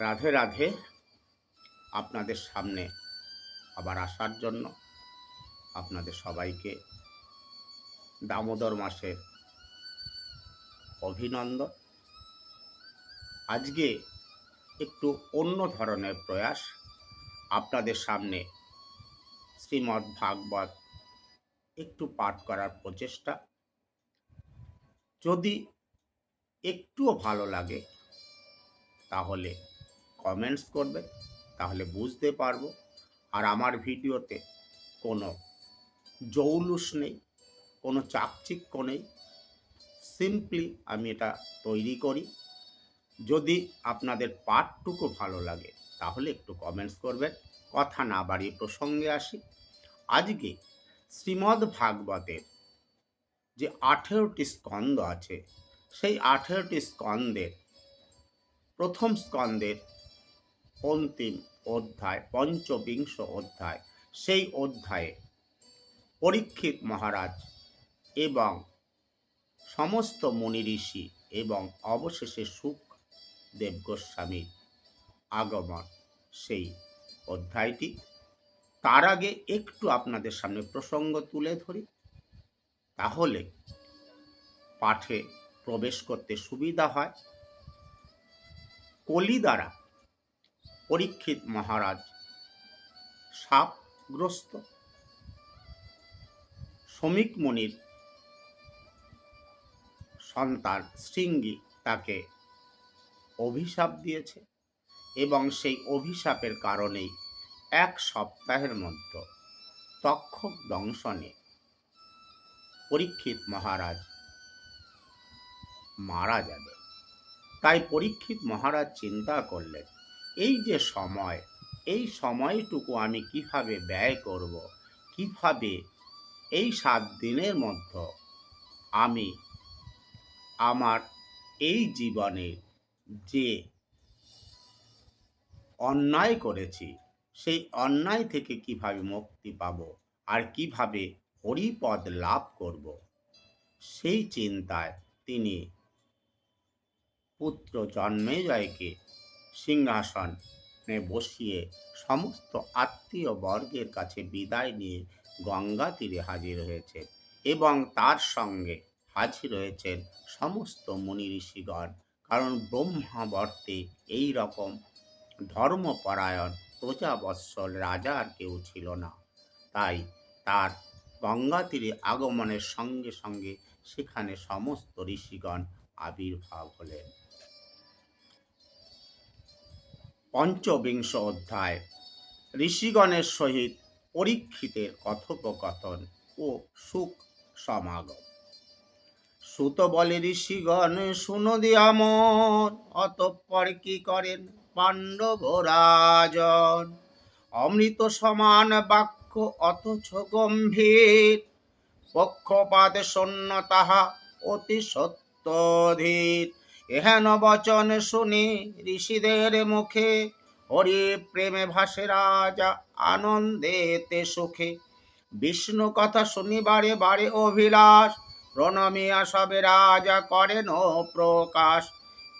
রাধে রাধে আপনাদের সামনে আবার আসার জন্য আপনাদের সবাইকে দামোদর মাসের অভিনন্দন। আজকে একটু অন্য ধরনের প্রয়াস আপনাদের সামনে শ্রীমদ্ ভাগবত একটু পাঠ করার প্রচেষ্টা। যদি একটুও ভালো লাগে, তাহলে কমেন্টস করবে তাহলে বুঝতে পারব। আর আমার ভিডিওতে কোনো জৌলুস নেই, কোনো চাকচিক্য নেই। সিম্পলি আমি এটা তৈরি করি। যদি আপনাদের পাঠটুকু ভালো লাগে, তাহলে একটু কমেন্টস করবেন। কথা না বাড়িয়ে প্রসঙ্গে আসি। আজকে শ্রীমদ্ ভাগবতের যে আঠেরোটি স্কন্দ আছে, সেই আঠেরোটি স্কন্দের প্রথম স্কন্দের অন্তিম অধ্যায়, পঞ্চবিংশ অধ্যায়। সেই অধ্যায়ে পরীক্ষিত মহারাজ এবং সমস্ত মুনি ঋষি এবং অবশেষে সুখ দেব গোস্বামীর আগমন। সেই অধ্যায়টি। তার আগে একটু আপনাদের সামনে প্রসঙ্গ তুলে ধরি। তাহলে পাঠে প্রবেশ করতে সুবিধা হয়। কলি দ্বারা পরীক্ষিত মহারাজ। সাপগ্রস্ত। শ্রমিক মুনির। সন্তান শৃঙ্গি তাকে অভিশাপ দিয়েছে এবং সেই অভিশাপের কারণেই এক সপ্তাহের মধ্যে তক্ষক দংশনে পরীক্ষিত মহারাজ মারা যাবে। তাই পরীক্ষিত মহারাজ চিন্তা করলেন এই যে সময়, এই সময়টুকু আমি কীভাবে ব্যয় করব, কীভাবে এই সাত দিনের মধ্যে আমি আমার এই জীবনে যে অন্যায় করেছি, সেই অন্যায় থেকে কীভাবে মুক্তি পাব আর কীভাবে হরিপদ লাভ করব, সেই চিন্তায় তিনি পুত্র জন্মেজয়কে সিংহাসনে বসিয়ে সমস্ত আত্মীয় বর্গের কাছে বিদায় নিয়ে গঙ্গা তীরে হাজির হয়েছে এবং তার সঙ্গে হাজির হয়েছেন সমস্ত মুনি ঋষিগণ। কারণ ব্রহ্মাবর্তে এই রকম ধর্মপরায়ণ প্রজাবৎসল রাজা আর কেউ ছিল না। তাই তার গঙ্গা তীরে আগমনের সঙ্গে সঙ্গে সেখানে সমস্ত ঋষিগণ আবির্ভাব হলেন। পঞ্চবিংশ অধ্যায়। ঋষিগণের সহিত পরীক্ষিতের কথোপকথন ও সুখ সমাগম। সুত বলে ঋষিগণ, শুনো দিয়ামন অতঃপর কি করেন পাণ্ডব রাজন? অমৃত সমান বাক্য অথচ গম্ভীর, পক্ষপাত শূন্য তাহা অতি সত্যধীর এহেন বচন শুনি ঋষিদের মুখে হরি প্রেমে ভাসে রাজা আনন্দেতে সুখে। বিষ্ণু কথা শুনি বারে বারে অভিলাষ প্রণমিয়া সবে রাজা করেন ও প্রকাশ।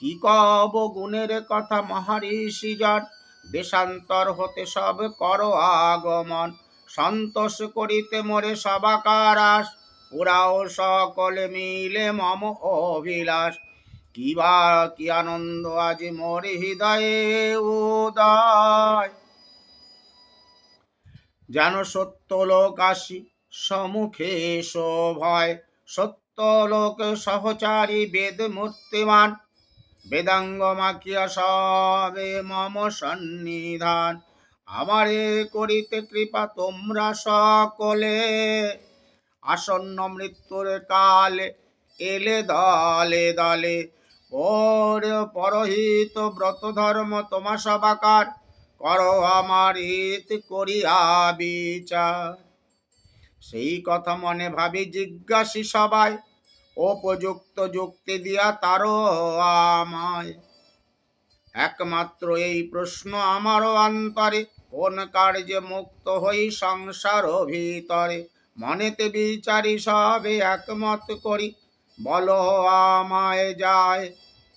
কি কব গুণের কথা মহারিষি জন, দেশান্তর হতে সব কর আগমন। সন্তোষ করিতে মোরে সবাকারাস, পুরাও সকলে মিলে মম অভিলাষ। কি বা কি আনন্দ আজ মোর হৃদয়ে উদয় যেন সত্য লোক আসি সম্মুখে শোভয়। সত্য লোক সহচারী বেদ মূর্তিমান। বেদাঙ্গ মাখিয়া সবে মম সন্নিধান। আমারে করিতে কৃপা তোমরা সকলে। আসন্ন মৃত্যুর কালে এলে দলে দলে পর পরহিত ব্রত ধর্ম তোমা সবাকার, করো আমার হিত করিয়া বিচার। সেই কথা মনে ভাবি জিজ্ঞাসী সবাই, উপযুক্ত যুক্তি দিয়া তারও আমায়। একমাত্র এই প্রশ্ন আমারও অন্তরে, কোন কার্যে মুক্ত হই সংসার ভিতরে মনেতে বিচারি সবে একমত করি বলো আমায় যায়।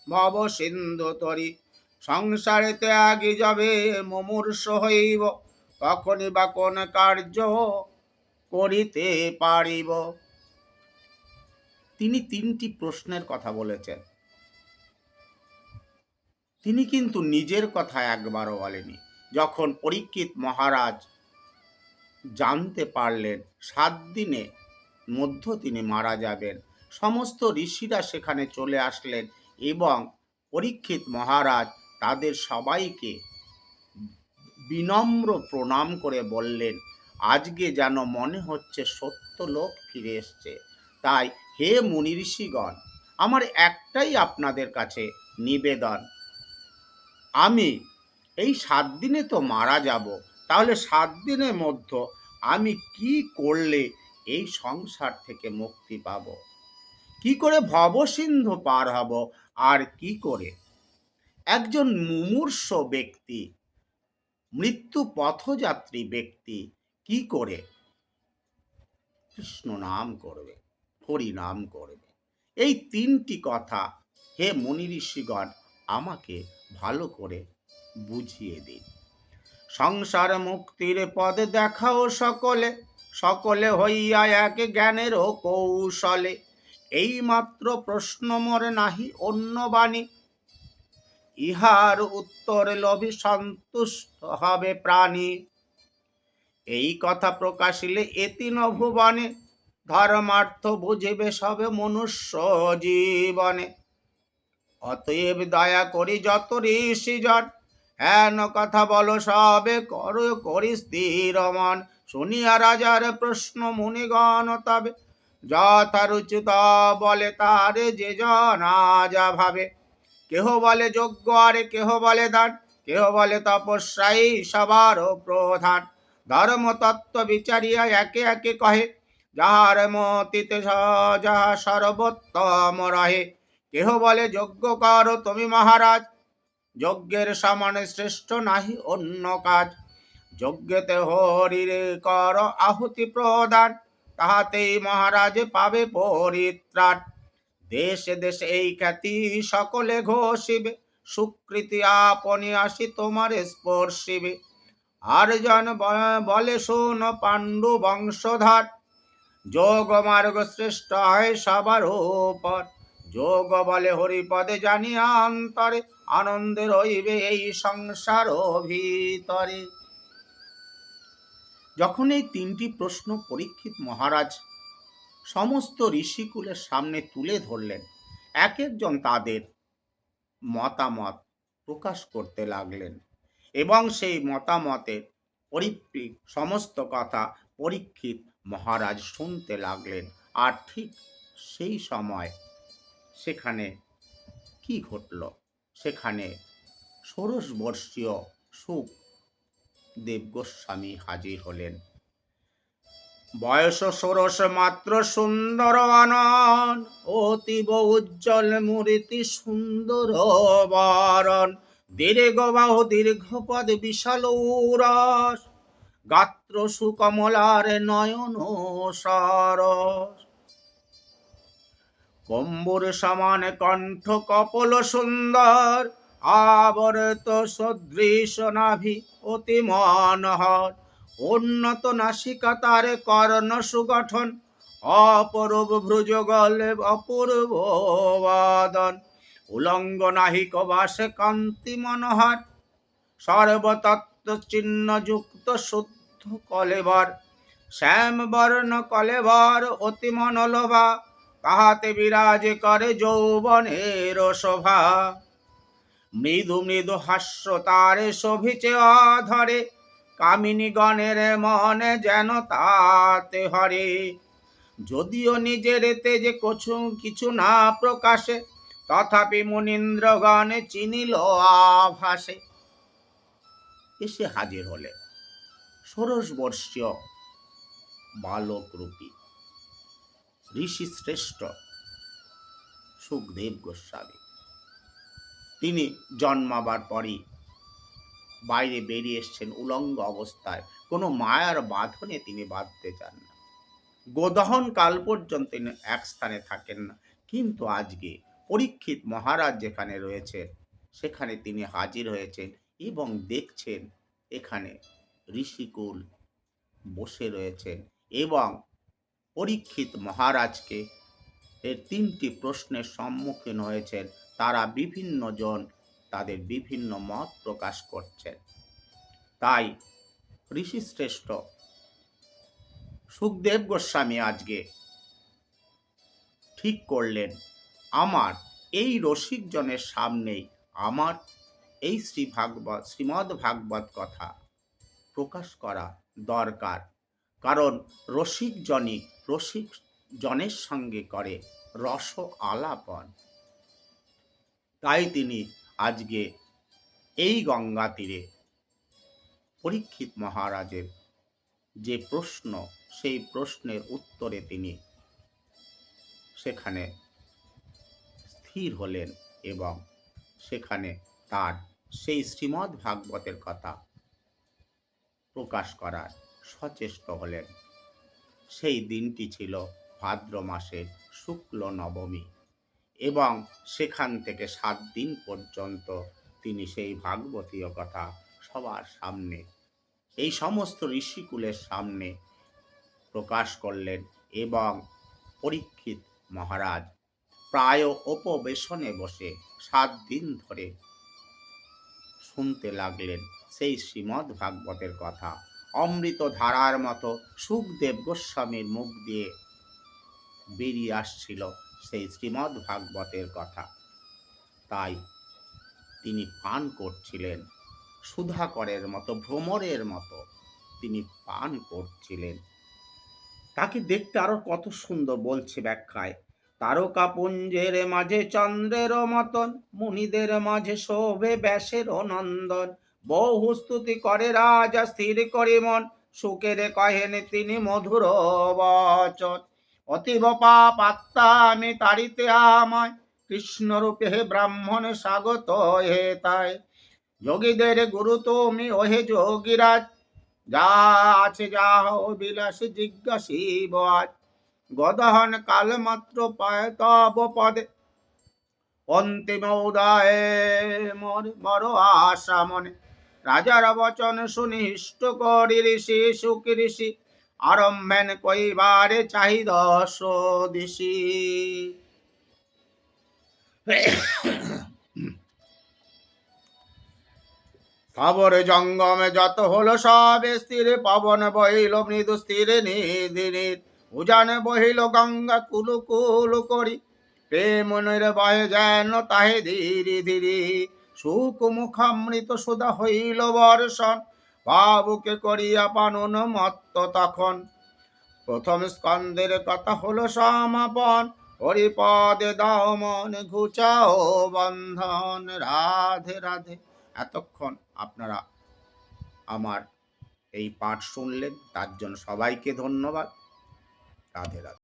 ভব সিন্ধু তরি সংসারেতে আগে যাবে মুমূর্ষ হইব, তখনই বা কোন কার্য করিতে পারিব। তিনি তিনটি প্রশ্নের কথা বলেছেন। তিনি কিন্তু নিজের কথা একবারও বলেনি যখন পরীক্ষিত মহারাজ জানতে পারলেন, সাত দিনে মধ্য তিনি মারা যাবেন সমস্ত ঋষিরা সেখানে চলে আসলেন এবং পরীক্ষিত মহারাজ তাদের সবাইকে বিনম্র প্রণাম করে বললেন, আজকে যেন মনে হচ্ছে সত্য লোক ফিরে এসছে। তাই হে মুনি ঋষিগণ, আমার একটাই আপনাদের কাছে নিবেদন। আমি এই সাত দিনে তো মারা যাব, তাহলে সাত দিনের মধ্যে আমি কি করলে এই সংসার থেকে মুক্তি পাব? কি করে ভবসিন্ধু পার হব আর কি করে? একজন মুমূর্ষ ব্যক্তি, মৃত্যু পথযাত্রী ব্যক্তি কি করে? কৃষ্ণ নাম করবে, হরি নাম করবে। এই তিনটি কথা হে মুনি ঋষিগণ আমাকে ভালো করে বুঝিয়ে দিন। সংসার মুক্তির পদ দেখাও সকলে সকলে হইয়া এক জ্ঞানের কৌশলে। এই মাত্র প্রশ্ন মরে নাহি অন্য বাণী। ইহার উত্তর লোভী সন্তুষ্ট হবে প্রাণী। এই কথা প্রকাশিলে এতি নভুবনে ধর্মার্থ বুঝিবে সবে মনুষ্য জীবনে। অতএব দয়া করি যত ঋষি জন, হেন কথা বলো সবে কর, করি স্থির মন। শুনিয়া রাজার প্রশ্ন মুনিগণ তবে যথারুচিত বলে তারে যে যা ভাবে। কেহ বলে যোগ্য আরে কেহ বলে দান, কেহ বলে তপস্যাই সবারও প্রধান। ধর্মতত্ত্ব বিচারিয়া একে একে কহে যাহার মতিতে যাহা সর্বোত্তম রহে। কেহ বলে যজ্ঞ কর তুমি মহারাজ, যজ্ঞের সমানে শ্রেষ্ঠ নাহি অন্য কাজ। যজ্ঞেতে হরির কর আহুতি প্রদান তাহাতেই মহারাজ পাবে পরিত্রাণ। দেশে দেশে এই খ্যাতি সকলে ঘোষিবে, সুকৃতি আপনি আসি তোমার স্পর্শিবে। আর জন বলে, শোন পাণ্ডু বংশধর, যোগ মার্গ শ্রেষ্ঠ হয় সবার উপর। যোগ বলে, হরিপদে জানিয়া অন্তরে আনন্দে রইবে এই সংসার ভিতরে। যখন এই তিনটি প্রশ্ন পরীক্ষিত মহারাজ সমস্ত ঋষিকুলের সামনে তুলে ধরলেন, এক একজন তাদের মতামত প্রকাশ করতে লাগলেন এবং সেই মতামতের পরিপ্রেক্ষিত সমস্ত কথা পরীক্ষিত মহারাজ শুনতে লাগলেন। আর ঠিক সেই সময় সেখানে কি ঘটল? সেখানে ষোড়শবর্ষীয় সুখ দেব গোস্বামী হাজির হলেন। বয়স ষোড়শ মাত্র সুন্দর আনন অতীব উজ্জ্বল মূর্তি সুন্দর বরণ। দীর্ঘ বাহু, দীর্ঘ পদ, বিশাল উরস। গাত্র সুকমলার নয়ন সরস। কম্বুর সমান কণ্ঠ কপল সুন্দর আবরত সদৃশ নাভি অতি মনোহর উন্নত নাসিকা তার কর্ণ সুগঠন, অপরূপ ভ্রুজগল অপূর্ব বাদন। উলঙ্গ নাহিক বাসে কান্তি মনোহর, সর্বতত্ত্ব চিহ্ন যুক্ত শুদ্ধ কলেবর। শ্যাম বর্ণ কলেবর অতি মনোলোভা, তাহাতে বিরাজ করে যৌবনের শোভা। মৃদু মৃদু হাস্য তারে শোভিছে অধরে। কামিনী গণের মনে যেন তাতে হরে। যদিও নিজের তেজে কছু কিছু না প্রকাশে, তথাপি মুনীন্দ্রগণে চিনিল আভাসে। এসে হাজির হলে ষোড়শ বর্ষীয় বালক রূপী ঋষি শ্রেষ্ঠ সুখদেব গোস্বামী। তিনি জন্মাবার পরই বাইরে বেরিয়ে এসছেন উলঙ্গ অবস্থায়। কোনো মায়ার বাঁধনে তিনি বাঁধতে চান না। গোদহন কাল পর্যন্ত তিনি এক স্থানে থাকেন না। কিন্তু আজকে পরীক্ষিত মহারাজ যেখানে রয়েছেন, সেখানে তিনি হাজির হয়েছেন এবং দেখছেন এখানে ঋষিকুল বসে রয়েছেন এবং পরীক্ষিত মহারাজকে এর তিনটি প্রশ্নের সম্মুখীন হয়েছেন। তারা বিভিন্ন জন তাদের বিভিন্ন মত প্রকাশ করছেন। তাই ঋষিশ্রেষ্ঠ সুখদেব গোস্বামী আজকে ঠিক করলেন, আমার এই রসিকজনের সামনেই আমার এই শ্রী ভাগবত শ্রীমদ্ ভাগবত কথা প্রকাশ করা দরকার। কারণ রসিকজনই রসিক জনের সঙ্গে করে রস আলাপন তাই তিনি আজকে এই গঙ্গা তীরে পরীক্ষিত মহারাজের যে প্রশ্ন, সেই প্রশ্নের উত্তরে তিনি সেখানে স্থির হলেন এবং সেখানে তার সেই শ্রীমদ্ ভাগবতের কথা প্রকাশ করার সচেষ্ট হলেন। সেই দিনটি ছিল ভাদ্র মাসের শুক্ল নবমী। এবং সেখান থেকে সাত দিন পর্যন্ত তিনি সেই ভাগবতীয় কথা সবার সামনে, এই সমস্ত ঋষিকুলের সামনে প্রকাশ করলেন এবং পরীক্ষিত মহারাজ প্রায় উপবেশনে বসে সাত দিন ধরে শুনতে লাগলেন সেই শ্রীমদ্ ভাগবতের কথা। অমৃত ধারার মতো সুখদেব গোস্বামীর মুখ দিয়ে বেরিয়ে আসছিল সেই শ্রীমদ্ ভাগবতের কথা। তাই তিনি পান করছিলেন, সুধাকরের মতো, ভ্রমরের মতো তিনি পান করছিলেন। তাকে দেখতে আরও কত সুন্দর বলছে ব্যাখ্যায়, তারকাপুঞ্জের মাঝে চন্দ্রের মতন, মুনিদের মাঝে শোভে ব্যাসের নন্দন। বহু স্তুতি করে রাজা, স্থির করে মন, সুখের কহেন তিনি মধুর বচন। অতীব পাপ আত্মা আমি তারিতে আমায়। কৃষ্ণরূপে হে ব্রাহ্মণ স্বাগত হে তাই। যোগীদের গুরু তুমি, ওহে যোগীরাজ। যা আছে যা বিলাস জিজ্ঞাসিব আজ গদহন কাল মাত্র পায় তব পদে। অন্তিম উদয়ে মর আশা মনে। রাজার বচন শুনি হিষ্ট করি ঋষি সুখ ঋষি আরম্ভেন কইবারে চাহি দশ। খবর জঙ্গমে যত হলো সব স্থির, পবন বহিল, মৃদু স্থির নিদিনীর উজান বহিল, গঙ্গা কুলু কুলু করি। প্রেমনের বয়ে যেন তাহে ধীরে ধীরে সুখ মুখামৃত সুধা হইল বর্ষণ। বাবুকে করিয়া পানুন মত্ত তখন। প্রথম স্কন্দের কথা হলো সমাপন। হরিপদে দাও মন ঘুচাও বন্ধন। রাধে রাধে। এতক্ষণ আপনারা আমার এই পাঠ শুনলেন, তার জন্য সবাইকে ধন্যবাদ। রাধে রাধে।